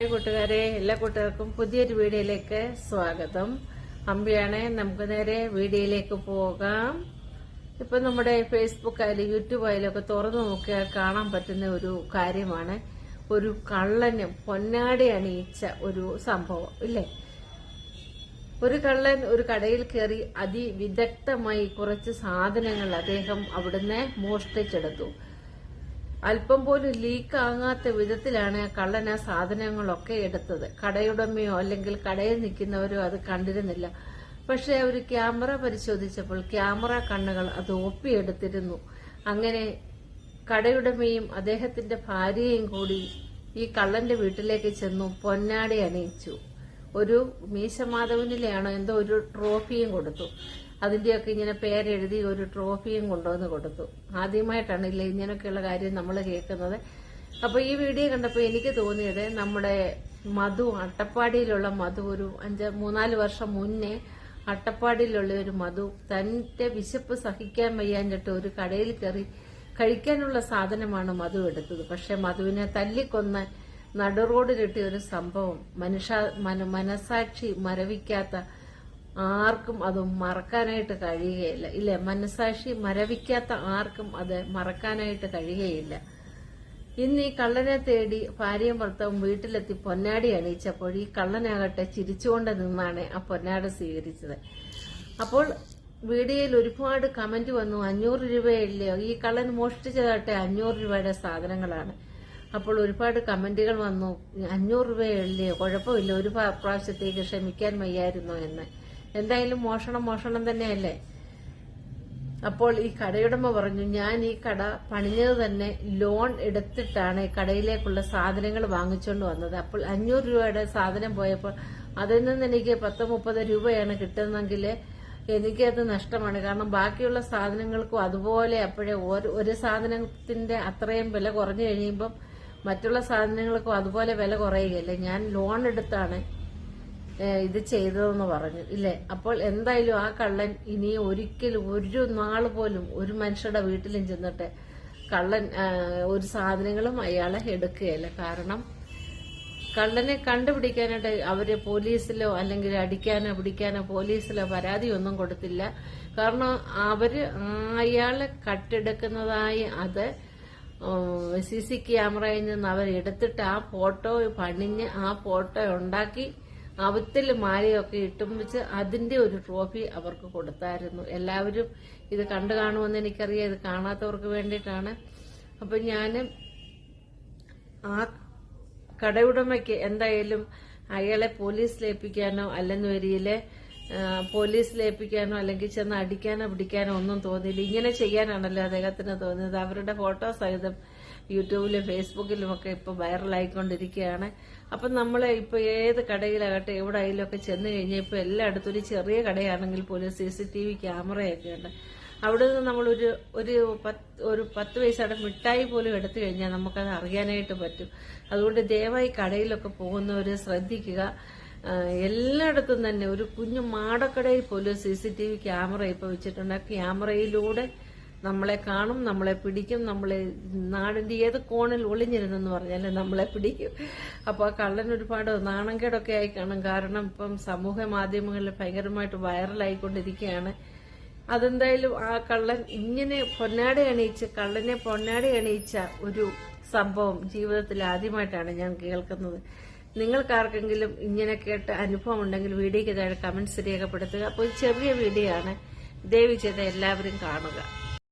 കൂട്ടുകാരെ എല്ലാ കൂട്ടുകാർക്കും പുതിയൊരു വീഡിയോയിലേക്ക് സ്വാഗതം. അമ്പിയാണ് നമുക്ക് നേരെ വീഡിയോയിലേക്ക് പോകാം. ഇപ്പൊ നമ്മുടെ ഫേസ്ബുക്ക് ആയാലും യൂട്യൂബ് ആയാലും ഒക്കെ തുറന്നു നോക്കിയാൽ കാണാൻ പറ്റുന്ന ഒരു കാര്യമാണ്. ഒരു കള്ളന് പൊന്നാടി അണിയിച്ച ഒരു സംഭവം ഇല്ലേ? ഒരു കള്ളൻ ഒരു കടയിൽ കയറി അതിവിദഗ്ധമായി കുറച്ച് സാധനങ്ങൾ അദ്ദേഹം അവിടുന്ന് മോഷ്ടിച്ചെടുത്തു. അല്പം പോലും ലീക്ക് ആകാത്ത വിധത്തിലാണ് കള്ളൻ ആ സാധനങ്ങളൊക്കെ എടുത്തത്. കടയുടമയോ അല്ലെങ്കിൽ കടയിൽ നിൽക്കുന്നവരോ അത് കണ്ടിരുന്നില്ല. പക്ഷെ അവർ ക്യാമറ പരിശോധിച്ചപ്പോൾ ക്യാമറ കണ്ണുകൾ അത് ഒപ്പിയെടുത്തിരുന്നു. അങ്ങനെ കടയുടമയും അദ്ദേഹത്തിന്റെ ഭാര്യയും കൂടി ഈ കള്ളന്റെ വീട്ടിലേക്ക് ചെന്നു പൊന്നാടി അണിയിച്ചു. ഒരു മീശമാധവനിലെയാണോ എന്തോ ഒരു ട്രോഫിയും കൊടുത്തു. അതിന്റെയൊക്കെ ഇങ്ങനെ പേരെഴുതി ഒരു ട്രോഫിയും കൊണ്ടുവന്ന് കൊടുത്തു. ആദ്യമായിട്ടാണ് ഇല്ല ഇങ്ങനെയൊക്കെയുള്ള കാര്യം നമ്മൾ കേൾക്കുന്നത്. അപ്പോൾ ഈ വീഡിയോ കണ്ടപ്പോൾ എനിക്ക് തോന്നിയത് നമ്മുടെ മധു അട്ടപ്പാടിയിലുള്ള മധു ഒരു അഞ്ച് മൂന്നാൽ വർഷം മുന്നേ അട്ടപ്പാടിയിലുള്ള ഒരു മധു തന്റെ വിശപ്പ് സഹിക്കാൻ വയ്യാഞ്ഞിട്ട് ഒരു കടയിൽ കയറി കഴിക്കാനുള്ള സാധനമാണ് മധു എടുത്തത്. പക്ഷെ മധുവിനെ തല്ലിക്കൊന്ന് നടുറോഡിലിട്ടിയ ഒരു സംഭവം. മനുഷ്യ മന- മനസാക്ഷി മരവിക്കാത്ത ആർക്കും അത് മറക്കാനായിട്ട് കഴിയുകയില്ല. ഇല്ല? മനസാക്ഷി മരവിക്കാത്ത ആർക്കും അത് മറക്കാനായിട്ട് കഴിയുകയില്ല. ഇന്ന് ഈ കള്ളനെ തേടി ഭാര്യയും ഭർത്താവും വീട്ടിലെത്തി പൊന്നാടി അണിയിച്ചപ്പോൾ ഈ കള്ളനാകട്ടെ ചിരിച്ചുകൊണ്ട് നിന്നാണ് ആ പൊന്നാട് സ്വീകരിച്ചത്. അപ്പോൾ വീഡിയോയിൽ ഒരുപാട് കമന്റ് വന്നു. അഞ്ഞൂറ് രൂപയല്ലയോ ഈ കള്ളൻ മോഷ്ടിച്ചതാട്ടെ അഞ്ഞൂറ് രൂപയുടെ സാധനങ്ങളാണ്. അപ്പോൾ ഒരുപാട് കമന്റുകൾ വന്നു. അഞ്ഞൂറ് രൂപയല്ലേ? കുഴപ്പമില്ല. ഒരു പ്രാ- പ്രാവശ്യത്തേക്ക് ക്ഷമിക്കാൻ വയ്യായിരുന്നോ എന്ന്. എന്തായാലും മോഷണം മോഷണം തന്നെയല്ലേ? അപ്പോൾ ഈ കടയുടമ പറഞ്ഞു ഞാൻ ഈ കട പണിഞ്ഞത് തന്നെ ലോൺ എടുത്തിട്ടാണ് കടയിലേക്കുള്ള സാധനങ്ങൾ വാങ്ങിച്ചുകൊണ്ട് വന്നത്. അപ്പോൾ അഞ്ഞൂറ് രൂപയുടെ സാധനം പോയപ്പോൾ അതിൽ നിന്ന് എനിക്ക് പത്ത് മുപ്പത് രൂപയാണ് കിട്ടുന്നതെങ്കിൽ എനിക്കത് നഷ്ടമാണ്. കാരണം ബാക്കിയുള്ള സാധനങ്ങൾക്കും അതുപോലെ അപ്പോഴേ ഒരു സാധനത്തിന്റെ അത്രയും വില കുറഞ്ഞു കഴിയുമ്പം മറ്റുള്ള സാധനങ്ങൾക്കും അതുപോലെ വില കുറയുകയല്ലേ? ഞാൻ ലോൺ എടുത്താണ് ഇത് ചെയ്തതെന്ന് പറഞ്ഞു. ഇല്ലേ? അപ്പോൾ എന്തായാലും ആ കള്ളൻ ഇനി ഒരിക്കലും ഒരു നാൾ പോലും ഒരു മനുഷ്യരുടെ വീട്ടിലും ചെന്നിട്ട് കള്ളൻ ഒരു സാധനങ്ങളും അയാളെ എടുക്കുകയല്ല. കാരണം കള്ളനെ കണ്ടുപിടിക്കാനായിട്ട് അവർ പോലീസിലോ അല്ലെങ്കിൽ അടിക്കാനോ പിടിക്കാനോ പോലീസിലോ പരാതിയൊന്നും കൊടുത്തില്ല. കാരണം അവർ അയാളെ കട്ടെടുക്കുന്നതായി അത് സി സി ക്യാമറയിൽ നിന്ന് അവർ എടുത്തിട്ട് ആ ഫോട്ടോ പണിഞ്ഞ് ആ ഫോട്ടോ ഉണ്ടാക്കി അവത്തിൽ മാലയൊക്കെ ഇട്ടും വെച്ച് അതിന്റെ ഒരു ട്രോഫി അവർക്ക് കൊടുത്തായിരുന്നു. എല്ലാവരും ഇത് കണ്ടു കാണുമെന്ന് എനിക്കറിയാം. ഇത് കാണാത്തവർക്ക് വേണ്ടിയിട്ടാണ്. അപ്പൊ ഞാൻ ആ കടയുടമയ്ക്ക് എന്തായാലും അയാളെ പോലീസിലേൽപ്പിക്കാനോ അല്ലെന്ന് വരിയിലെ പോലീസിലേൽപ്പിക്കാനോ അല്ലെങ്കിൽ ചെന്ന് അടിക്കാനോ പിടിക്കാനോ ഒന്നും തോന്നിയില്ല. ഇങ്ങനെ ചെയ്യാനാണല്ലോ അദ്ദേഹത്തിന് തോന്നിയത്. അവരുടെ ഫോട്ടോ സഹിതം യൂട്യൂബിലും ഫേസ്ബുക്കിലും ഒക്കെ ഇപ്പൊ വൈറലായിക്കൊണ്ടിരിക്കുകയാണ്. അപ്പം നമ്മൾ ഇപ്പൊ ഏത് കടയിലാകട്ടെ എവിടെ ആയാലും ഒക്കെ ചെന്ന് കഴിഞ്ഞാൽ ഇപ്പൊ എല്ലായിടത്തും ഒരു ചെറിയ കടയാണെങ്കിൽ പോലും സി സി ടി വി ക്യാമറയൊക്കെ ഉണ്ട്. അവിടെ നിന്ന് നമ്മൾ ഒരു പത്ത് ഒരു പത്ത് പൈസയുടെ മിഠായി പോലും എടുത്തു കഴിഞ്ഞാൽ നമുക്കത് അറിയാനായിട്ട് പറ്റും. അതുകൊണ്ട് ദയവായി കടയിലൊക്കെ പോകുന്നവർ ശ്രദ്ധിക്കുക. എല്ലായിടത്തും തന്നെ ഒരു കുഞ്ഞു മാടക്കടയിൽ പോലും C C T V camera ഇപ്പൊ വെച്ചിട്ടുണ്ട്. ആ ക്യാമറയിലൂടെ നമ്മളെ കാണും നമ്മളെ പിടിക്കും നമ്മളെ നാടിന്റെ ഏത് കോണിൽ ഒളിഞ്ഞിരുന്നെന്ന് പറഞ്ഞാലും നമ്മളെ പിടിക്കും. അപ്പൊ ആ കള്ളൻ ഒരുപാട് നാണംകേടൊക്കെ ആയി കാണും. കാരണം ഇപ്പം സമൂഹ മാധ്യമങ്ങളിൽ ഭയങ്കരമായിട്ട് വൈറലായിക്കൊണ്ടിരിക്കുകയാണ്. അതെന്തായാലും ആ കള്ളൻ ഇങ്ങനെ പൊന്നാടി അണിയിച്ച് കള്ളനെ പൊന്നാടി അണിയിച്ച ഒരു സംഭവം ജീവിതത്തിൽ ആദ്യമായിട്ടാണ് ഞാൻ കേൾക്കുന്നത്. നിങ്ങൾക്കാർക്കെങ്കിലും ഇങ്ങനെ കേട്ട അനുഭവം ഉണ്ടെങ്കിൽ വീഡിയോയ്ക്ക് താഴെ കമന്റ്സ് രേഖപ്പെടുത്തുക. അപ്പോൾ ചെറിയ വീഡിയോ ആണ്. ദയവ് ചെയ്ത് എല്ലാവരും കാണുക.